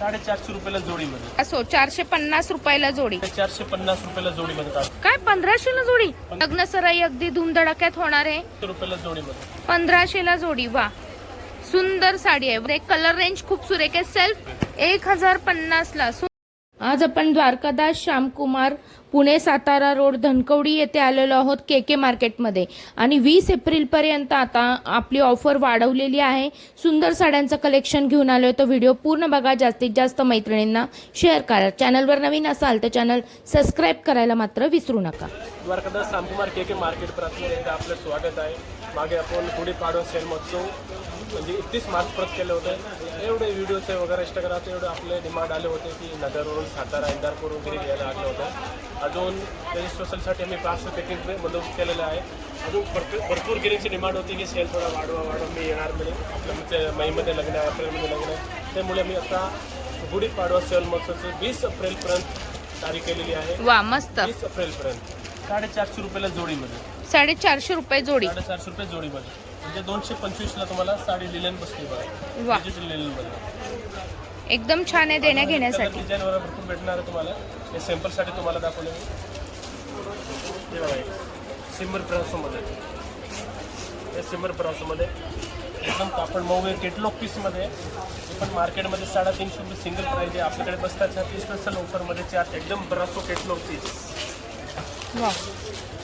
साडेचारशे रुपयाला जोडीमध्ये. असो चारशे पन्नास रुपयाला जोडी. चारशे पन्नास रुपयाला जोडीमध्ये काय पंधराशेला जोडी? लग्न सराई अगदी धुमधडाक्यात होणार आहे. रुपयाला जोडीमध्ये. पंधराशेला जोडी वा. सुंदर साडी आहे. कलर रेंज खूप सुरेख आहे. सेल्फ एक हजार पन्नास ला आज आपण द्वारकादास श्यामकुमार पुणे सातारा रोड धनकवडी येथे आलेलो आहोत के के मार्केटमध्ये. आणि वीस एप्रिलपर्यंत आता आपली ऑफर वाढवलेली आहे. सुंदर साड्यांचं कलेक्शन घेऊन आलो आहे तो व्हिडिओ पूर्ण बघा. जास्तीत जास्त मैत्रिणींना शेअर करा. चॅनलवर नवीन असाल तर चॅनल सबस्क्राईब करायला मात्र विसरू नका. द्वारकादास के के मार्केट आपलं स्वागत आहे. मागे आपण गुढीपाडवा सेल महोत्सव म्हणजे एकतीस मार्च परत केले होते. एवढे व्हिडिओचे वगैरे इंस्टाग्रामचे एवढे आपले डिमांड आले होते की नगरवरून सातारा इंदारपूर वगैरे घ्यायला लागले होते. अजून रजिस्ट्रेशनसाठी आम्ही पार्सल पॅकिंग बंदोबस्त केलेला आहे. अजून भरपूर भरपूर गिरीची डिमांड होती की सेल थोडा वाढवा वाढवा मी येणार म्हणे. आपल्या म्हणजे मेमध्ये लग्न आहे एप्रिलमध्ये लग्न आहे. त्यामुळे मी आता गुढीपाडवा सेल महोत्सवचं वीस एप्रिलपर्यंत तारीख केलेली आहे. वा मस्त. वीस एप्रिलपर्यंत साडेचारशे रुपयाला जोडीमध्ये. साडेचारशे रुपये जोडी. साडेचारशे रुपये जोडीमध्ये. म्हणजे दोनशे पंचवीसला तुम्हाला साडी लिलन बसली बघा. वा. डिजिटल एकदम छान आहे देण्या घेण्यासाठी. डिझाईन वगैरे भरपूर भेटणार आहे तुम्हाला. हे सॅम्पलसाठी तुम्हाला दाखवले मी. हे बघा. सिमर ब्रासोमध्ये. हे सिमर ब्रासोमध्ये. एकदम कापड मऊ आहे. केटलॉग पीसमध्ये हे पण मार्केटमध्ये साडेतीनशे रुपये सिंगल प्राईज आहे. आपल्याकडे बसतात तीस स्पेशल ऑफरमध्ये चार एकदम Brasso catalogue piece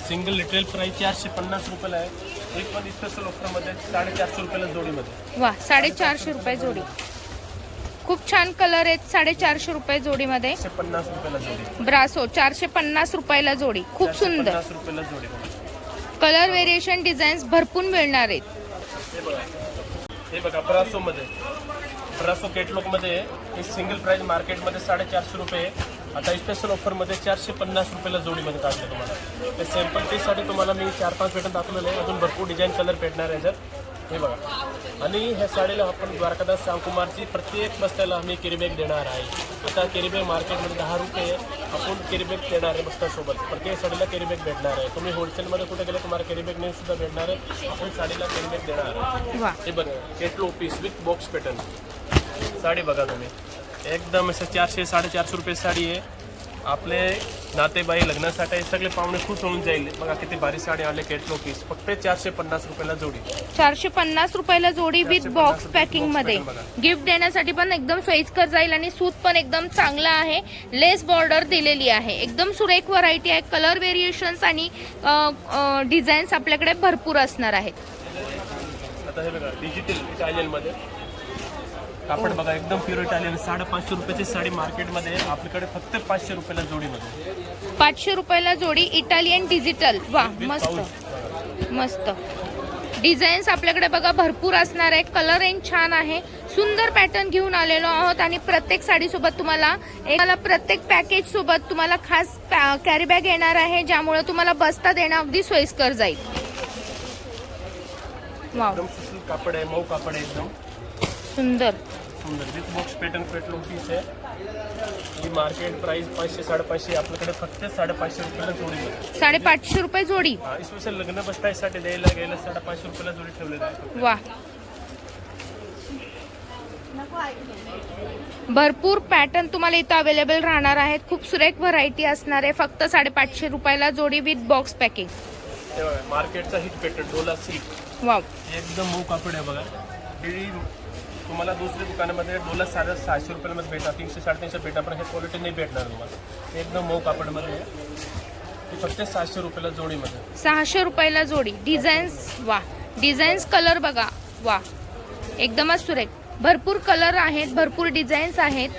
single retail price चारशे पन्नास रुपयाला आहे. पण स्पेशल ऑफरमध्ये साडेचारशे रुपयाला जोडीमध्ये. वा साडेचारशे रुपये जोडी. खूप छान कलर आहेत साडेचारशे रुपये जोडीमध्ये. एकशे पन्नास रुपयाला जोडी. ब्रासो चारशे पन्नास रुपयाला जोडी. खूप सुंदर पन्नास रुपयाला जोडी बघा. कलर व्हेरिएशन डिझाईन्स भरपूर मिळणार आहेत. हे बघा. हे बघा ब्रासोमध्ये. ब्रासो केटलॉगमध्ये हे सिंगल प्राईस मार्केटमध्ये साडेचारशे रुपये. आहे. आता स्पेशल ऑफरमध्ये चारशे पन्नास रुपयाला जोडीमध्ये काढले तुम्हाला. ते सॅम्पल पीससाठी तुम्हाला मी चार पाच पेटर्न दाखवलेले आहे. अजून भरपूर डिझाईन कलर भेटणार आहे सर हे बघा. आणि ह्या साडीला आपण द्वारकादास श्यामकुमारची प्रत्येक बस्त्याला आम्ही कॅरीबॅग देणार आहे. आता कॅरीबॅग मार्केटमध्ये दहा रुपये. आपण कॅरीबॅग देणार आहे बस्त्यासोबत. प्रत्येक साडीला कॅरीबॅग भेटणार आहे. तुम्ही होलसेलमध्ये कुठे गेले तुम्हाला कॅरीबॅग नाही सुद्धा भेटणार आहे. आपण साडीला कॅरीबॅग देणार आहे. हे बघा. Catalogue piece with box pattern sari बघा तुम्ही. एकदम असं चारशे साडेचारशे रुपये साडी आहे. आपले नातेबाई लग्नासाठी सगळे पाहुणे खुश होऊन जाईल. बघा किती भारी साडी आले केटलो पीस फक्त चारशे पन्नास रुपयाला जोडी. चारशे पन्नास रुपयाला जोडी विथ 450 बॉक्स पॅकिंगमध्ये. गिफ्ट देण्यासाठी पण एकदम सोयीस्कर जाईल आणि सूत पण एकदम चांगला आहे. लेस बॉर्डर दिलेली आहे. एकदम सुरेख व्हरायटी आहे. कलर व्हेरिएशन्स आणि डिझाईन्स आपल्याकडे भरपूर असणार आहेत. आता हे बघा डिजिटल इटालियनमध्ये कापड बघा एकदम प्युअर इटालियन साडेपाचशे रुपयाची साडी मार्केटमध्ये. आपल्याकडे फक्त पाचशे रुपयाला जोडीमध्ये पाचशे रुपयाला जोडी इटालियन डिजिटल वा मस्त. मस्त. डिझाईन्स आपल्याकडे बघा भरपूर असणार आहे. कलर रेंज छान आहे. सुंदर पॅटर्न घेऊन आलेलो आहोत आणि प्रत्येक साडीसोबत तुम्हाला एकाला प्रत्येक पॅकेज सोबत तुम्हाला खास कॅरी बॅग येणार आहे ज्यामुळे तुम्हाला बसता देणं अगदी सोयीस्कर जाईल. कापड आहे मऊ कापड आहे एकदम. सुंदर. सुंदर. With box pattern petrol piece आहे. ही मार्केट प्राइस पाचशे साडेपाचशे. आपल्याकडे फक्त साडेपाचशे रुपयाला जोडी साडेपाचशे रुपये जोडी. हा स्पेशल लग्न बसतायसाठी द्यायला गेलं साडेपाचशे रुपयाला जोडी ठेवलेली आहे. वा. भरपूर पॅटर्न तुम्हाला इथं अवेलेबल राहणार आहेत. खूप सुरेख व्हरायटी असणार आहे. फक्त साडेपाचशे रुपयाला जोडी विथ बॉक्स पॅकिंग मार्केटचा hit pattern Dola silk wow हे एकदम मऊ कापड आहे बघा. ही तुम्हाला दुसऱ्या दुकानामध्ये डोला साडे सहाशे रुपयामध्ये भेटणार तीनशे साडेतीनशे भेटणार पण हे क्वालिटी नाही भेटणार तुम्हाला. एकदम मऊ कापडमध्ये फक्त सहाशे रुपयाला जोडीमध्ये. सहाशे रुपयाला जोडी. डिझाईन्स वा. डिझाईन्स कलर बघा. वा. एकदमच सुरेख. भरपूर कलर आहेत भरपूर डिझाईन्स आहेत.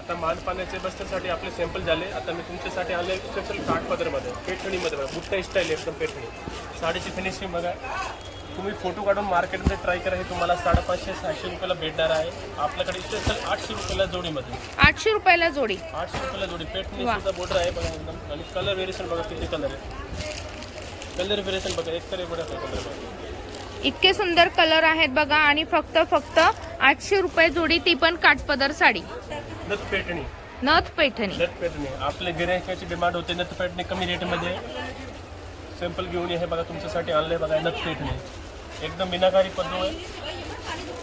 आता मानपाण्याचे बसण्यासाठी आपले सॅम्पल झाले. आता मी तुमच्यासाठी आले स्पेशल काठपदरमध्ये पेठणीमध्ये बघा. बुट्टा स्टाईल एकदम पेठणी साडीची फिनिशिंग बघा. तुम्ही फोटो काढून मार्केटमध्ये ट्राय करा हे तुम्हाला साडेपाचशे सहाशे रुपयाला भेटणार आहे. आपल्याकडे स्पेशल आठशे रुपयाला जोडीमध्ये आठशे रुपयाला जोडी. आठशे रुपयाला जोडी. पेटणी. सुद्धा बॉर्डर आहे बघा एकदम. आणि कलर व्हेरिएशन बघा किती कलर आहे. कलर व्हेरिएशन बघा एक तरी बघा कलर बघा. इतके सुंदर कलर आहेत बघा आणि फक्त फक्त आठशे रुपये जोडी ती पण काठपदर साडी. नथ पेटणी नथ पैठणी नथ पेटणी आपले गिरायकाची डिमांड होते नथ पेटणी कमी रेटमध्ये सॅम्पल घेऊन ये हे बघा तुमच्यासाठी आणलंय बघा नथ पेटणी एकदम मीनाकारी पद्धत आहे.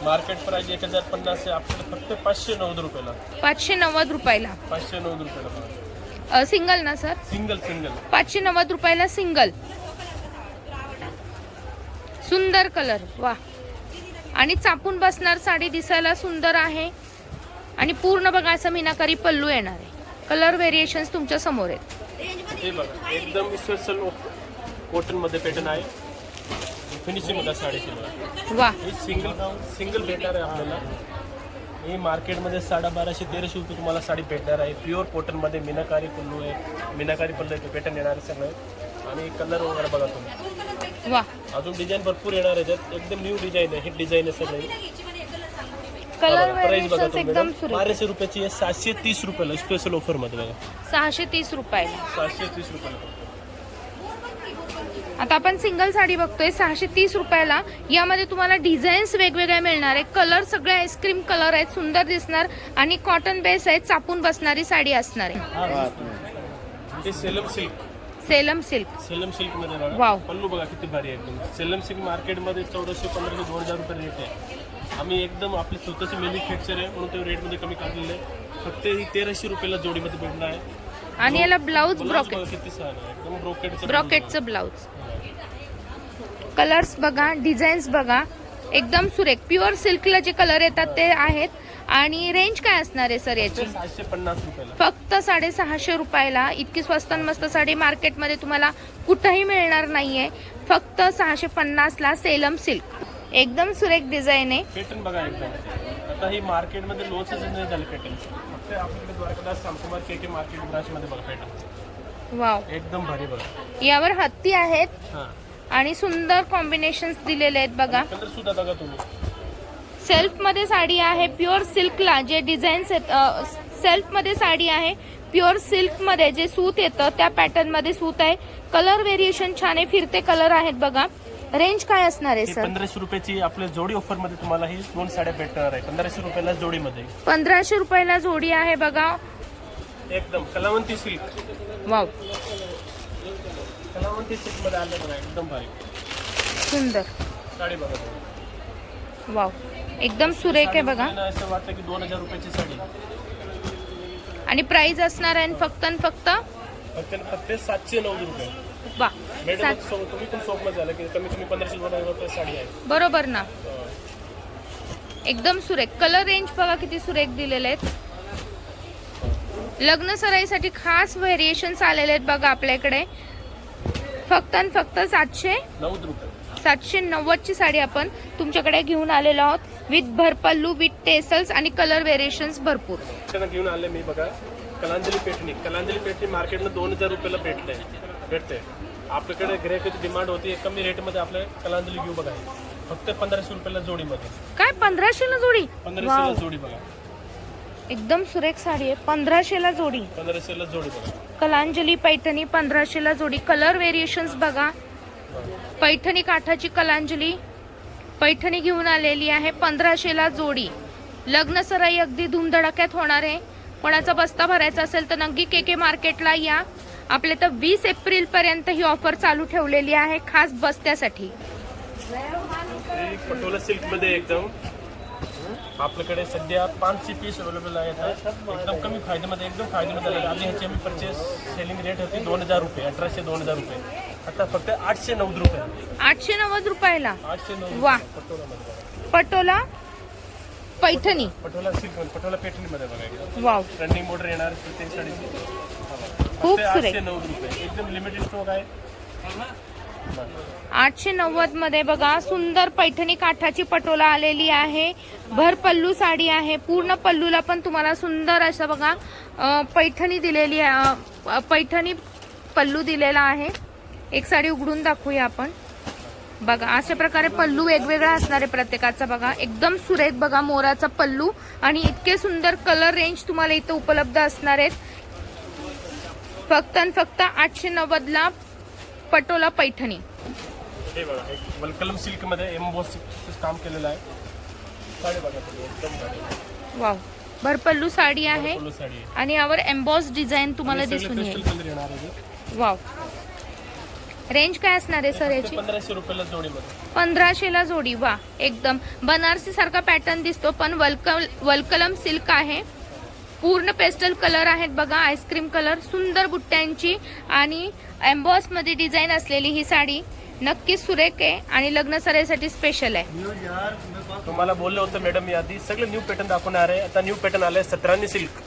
मार्केट प्राइस एक हजार पन्नास आहे. आपल्याला फक्त पाचशे नव्वद रुपयाला. पाचशे नव्वद रुपयाला. पाचशे नव्वद रुपयाला सिंगल ना सर? Single single. पाचशे नव्वद रुपयाला सिंगल. सुंदर कलर वा. आणि चापून बसणार साडी दिसायला सुंदर आहे. आणि पूर्ण बघा असं मीनाकारी पल्लू येणार आहे. कलर व्हेरिएशन तुमच्यासमोर आहेत. हे एकदम कॉटनमध्ये पॅटर्न आहे. फिनिशिंगमध्ये साडीची बघा वा. ही सिंगल सिंगल भेटणार आहे आपल्याला. ही मार्केटमध्ये साडे बाराशे तेराशे रुपये तुम्हाला साडी भेटणार आहे. प्युअर कॉटनमध्ये मीनाकारी पल्लू आहे. मीनाकारी पल्लू आहे पॅटर्न येणार आहे सगळं. आणि कलर वगैरे बघा तुम्ही. वा. अजून डिझाईन भरपूर येणार आहे त्यात. एकदम न्यू डिझाईन आहे. ही डिझाईन आहे सगळी. कलर प्राइस बघा व्हेरिएशन तुम्ही. एकदम बाराशे रुपयाची आहे. सातशे तीस रुपयाला स्पेशल ऑफरमध्ये बघा. सहाशे तीस रुपयाला. सातशे तीस रुपयाला. आता आपण सिंगल साडी बघतोय सहाशे तीस रुपयाला. यामध्ये तुम्हाला डिझाईन्स वेगवेगळ्या मिळणार आहे कलर सगळे आईस्क्रीम कलर आहेत सुंदर दिसणार आणि कॉटन बेस आहे चापून बसणारी साडी असणार आहे. हे सेलम सिल्क सेलम सिल्क सेलम सिल्कमध्ये बघा. वाव. पल्लू बघा किती भारी आहे. एकदम सेलम सिल्क मार्केटमध्ये चौदाशे पंधराशे दोन हजार रुपये रेट आहे. आम्ही एकदम आपली स्वतःची मॅन्युफॅक्चर आहे म्हणून ते रेटमध्ये कमी काढलेलं आहे. फक्त ही तेराशे रुपयाला जोडीमध्ये भेटणार आहे. आणि याला ब्लाऊज ब्रॉकेट किती छान आहे. एकदम ब्रोकेटचं ब्रॉकेटचं ब्लाऊज कलर्स बघा डिझाईन्स बघा. एकदम सुरेख. प्युअर सिल्कला जे कलर येतात ते आहेत. आणि रेंज काय असणार आहे सर याची? फक्त साडेसहाशे रुपयाला. इतकी स्वस्त आणि मस्त साडी मार्केटमध्ये तुम्हाला कुठंही मिळणार नाहीये. फक्त सहाशे पन्नासला सेलम सिल्क. एकदम सुरेख डिझाईन आहे. पॅटर्न बघा एकदम. आता ही मार्केटमध्ये लॉन्चच नाही झालं पॅटर्न फक्त आपल्याकडे द्वारकादास के के मार्केट ब्रांचमध्ये बघा पॅटर्न वाव. एकदम भारी बघा. यावर हत्ती आहेत. हां. आणि सुंदर कॉम्बिनेशन दिलेले आहेत बघा. कलर सुद्धा बघा तुम्ही सेल्फमध्ये साडी आहे प्युअर सिल्कला जे डिझाईन्स आहेत सेल्फमध्ये साडी आहे प्युअर सिल्कमध्ये जे सूत येतं त्या पॅटर्नमध्ये सूत आहे. कलर व्हेरिएशन छान आहे फिरते कलर आहेत बघा. रेंज काय असणार आहे सर पंधराशे रुपयाची आपल्या जोडी ऑफरमध्ये तुम्हाला ही दोन साड्या भेटणार आहे. पंधराशे रुपयाला जोडीमध्ये. पंधराशे रुपयाला जोडी आहे बघा. एकदम कलावंती सिल्क वाव कलावंती सिल्कमध्ये आलं बघा एकदम भारी. सुंदर. साडी बघा. तुम्ही. वाव. एकदम सुरेख आहे बघा. साडी असं वाटतं की दोन हजार रुपयाची साडी. आणि प्राइस असणार आहे फक्त आणि फक्त? फक्त आणि फक्त सातशे नव्वद रुपये. वा. मॅडम सात- सो- तुम्ही पण शॉपमध्ये झालं की कमी कमी पंधराशे दोन हजार रुपये साडी आहे. बरोबर ना. अं, एकदम सुरेख. कलर रेंज बघा किती सुरेख दिलेले आहेत. लग्न सराईसाठी खास व्हेरिएशन्स आलेले आहेत बघा आपल्याकडे. फक्त आणि फक्त सातशे सातशे नव्वदची साडी आपण तुमच्याकडे घेऊन आलेलो आहोत. विथ भरपल्लू विथ टेसल्स आणि कलर व्हेरिएशन्स भरपूर. घेऊन आले मी बघा. कलांजली पेटणी. कलांजली पेटणी मार्केटमध्ये दोन हजार रुपयाला भेटते. भेटते. आपल्याकडे ग्राहकाची डिमांड होती. कमी रेटमध्ये आपल्या कलांजली घेऊ बघा. फक्त पंधराशे रुपयाला जोडीमध्ये. काय पंधराशेला जोडी? पंधराशेला वाव. जोडी बघा. एकदम सुरेख साडी आहे. पंधराशेला जोडी. पंधराशेला जोडी बघा. कलांजली पैठणी पंधराशेला जोडी. कलर व्हेरिएशन्स बघा. पैठणी काठाची कलांजली. पैठणी घेऊन आलेली आहे. पंधराशेला जोडी. लग्न सराई अगदी धुमधडाक्यात होणार आहे. कोणाचा बस्ता भरायचा असेल तर नक्की के के मार्केटला या. आपले तर वीस एप्रिल पर्यंत ही ऑफर चालू ठेवलेली आहे खास बस्त्यासाठी. पटोला सिल्कमध्ये एकदम. आपल्याकडे सध्या पाचशे पीस अवेलेबल आहेत. एकदम कमी फायद्यामध्ये एकदम फायद्यामध्ये आले आधी ह्याची आम्ही परचेस सेलिंग रेट होती दोन हजार रुपये अठराशे दोन हजार रुपये. आता फक्त आठशे नव्वद रुपये. आठशे नव्वद रुपयाला? आठशे नव्वद वा. पटोला पैठणी. पटोला सिल्कमध्ये पटोला पेटणीमध्ये बघा वाव. रनिंग मोटर येणार प्रत्येक साडीची खूप सुरेख. आठशे नव्वद रुपये. एकदम लिमिटेड स्टॉक आहे. आठशे नव्वदमध्ये बघा सुंदर पैठणी काठाची पटोला आलेली आहे. भर पल्लू साडी आहे. पूर्ण पल्लूला पण तुम्हाला सुंदर असं बघा पैठणी दिलेली आहे. पैठणी पल्लू दिलेला आहे. एक साडी उघडून दाखवूया आपण. बघा अशा प्रकारे पल्लू वेगवेगळा असणार आहे प्रत्येकाचा बघा. एकदम सुरेख बघा मोराचा पल्लू. आणि इतके सुंदर कलर रेंज तुम्हाला इथं उपलब्ध असणार आहेत. फक्त आणि फक्त आठशे नव्वदला पटोला पैठणी. हे बघा हे वलकलम सिल्कमध्ये एम्बॉस काम केलेलं आहे. साडी बघा तुम्ही एकदम भारी. वाव. भरपल्लू साडी आहे पल्लू साडी आहे. आणि यावर एम्बॉस डिझाईन तुम्हाला सगळे दिसून येईल. येणार आहे वाव. रेंज काय असणार आहे सर याची? पंधराशे रुपयाला जोडीमध्ये. पंधराशेला जोडी वा एकदम. बनारसी सारखा पॅटर्न दिसतो पण वल्कल वल्कलम सिल्क आहे. पूर्ण पेस्टल कलर आहेत बघा आईस्क्रीम कलर सुंदर बुट्ट्यांची आणि एम्बॉसमध्ये डिझाईन असलेली ही साडी नक्कीच सुरेख आहे आणि लग्न सराईसाठी स्पेशल आहे. तुम्हाला बोललं होतं मॅडम मी आधी सगळे न्यू पॅटर्न दाखवणार आहे. आता न्यू पॅटर्न आलंय सतरानी सिल्क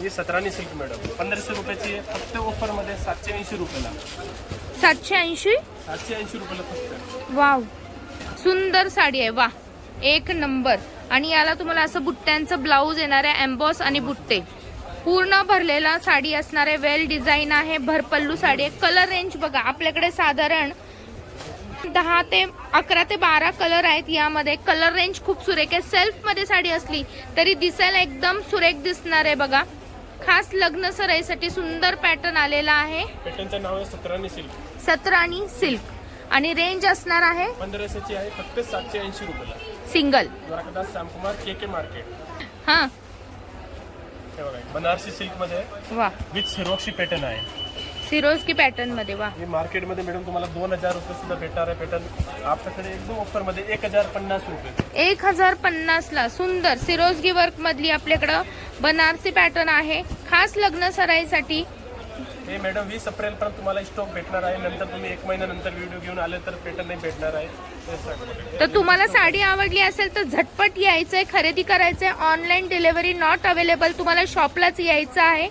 ही सतरानी सिल्क मॅडम पंधराशे रुपयाची फक्त ऑफरमध्ये सातशे ऐंशी रुपयाला. सातशे ऐंशी? सातशे ऐंशी रुपयाला फक्त. वाव. सुंदर साडी आहे वा एक नंबर. आणि याला तुम्हाला असं बुट्ट्यांचं ब्लाऊज येणार आहे एम्बॉस आणि बुट्टे. पूर्ण भरलेला साडी असणार आहे वेल डिझाईन आहे भरपल्लू साडी आहे. कलर रेंज बघा आपल्याकडे साधारण दहा ते अकरा ते बारा कलर आहेत यामध्ये. कलर रेंज खूप सुरेख आहे. सेल्फमध्ये साडी असली तरी दिसायला एकदम सुरेख दिसणार आहे बघा. खास लग्न सराईसाठी सुंदर पॅटर्न आलेला आहे. पॅटर्नचं नाव आहे सतरानी सिल्क. सतराणी सिल्क. आणि रेंज असणार आहे? पंधराशेची आहे फक्त सातशे ऐंशी रुपयाला. Single. Dwarkadas Shyamkumar K K market हा. हे बघा बनारसी सिल्कमध्ये वा. विथ सिरोक्सी पॅटर्न आहे. सिरोज की पॅटर्नमध्ये वा. हे मार्केटमध्ये मॅडम तुम्हाला दोन हजार रुपये सुद्धा भेटणार आहे पॅटर्न आपल्याकडे एकदम ऑफरमध्ये एक हजार पन्नास रुपये. एक हजार पन्नास ला सुंदर सिरोजगी वर्क मधली आपल्याकडं बनारसी पॅटर्न आहे. खास लग्न सराईसाठी हे मॅडम वीस अप्रिल पर्यंत तुम्हाला स्टॉक भेटणार आहे. नंतर तुम्ही एक महिन्यानंतर व्हिडिओ घेऊन आले तर पॅटर्न नाही भेटणार आहे. सांगतो. तर तुम्हाला साडी आवडली असेल तर झटपट यायचंय खरेदी करायचंय. ऑनलाईन डिलिव्हरी नॉट अवेलेबल तुम्हाला शॉपलाच यायचं आहे.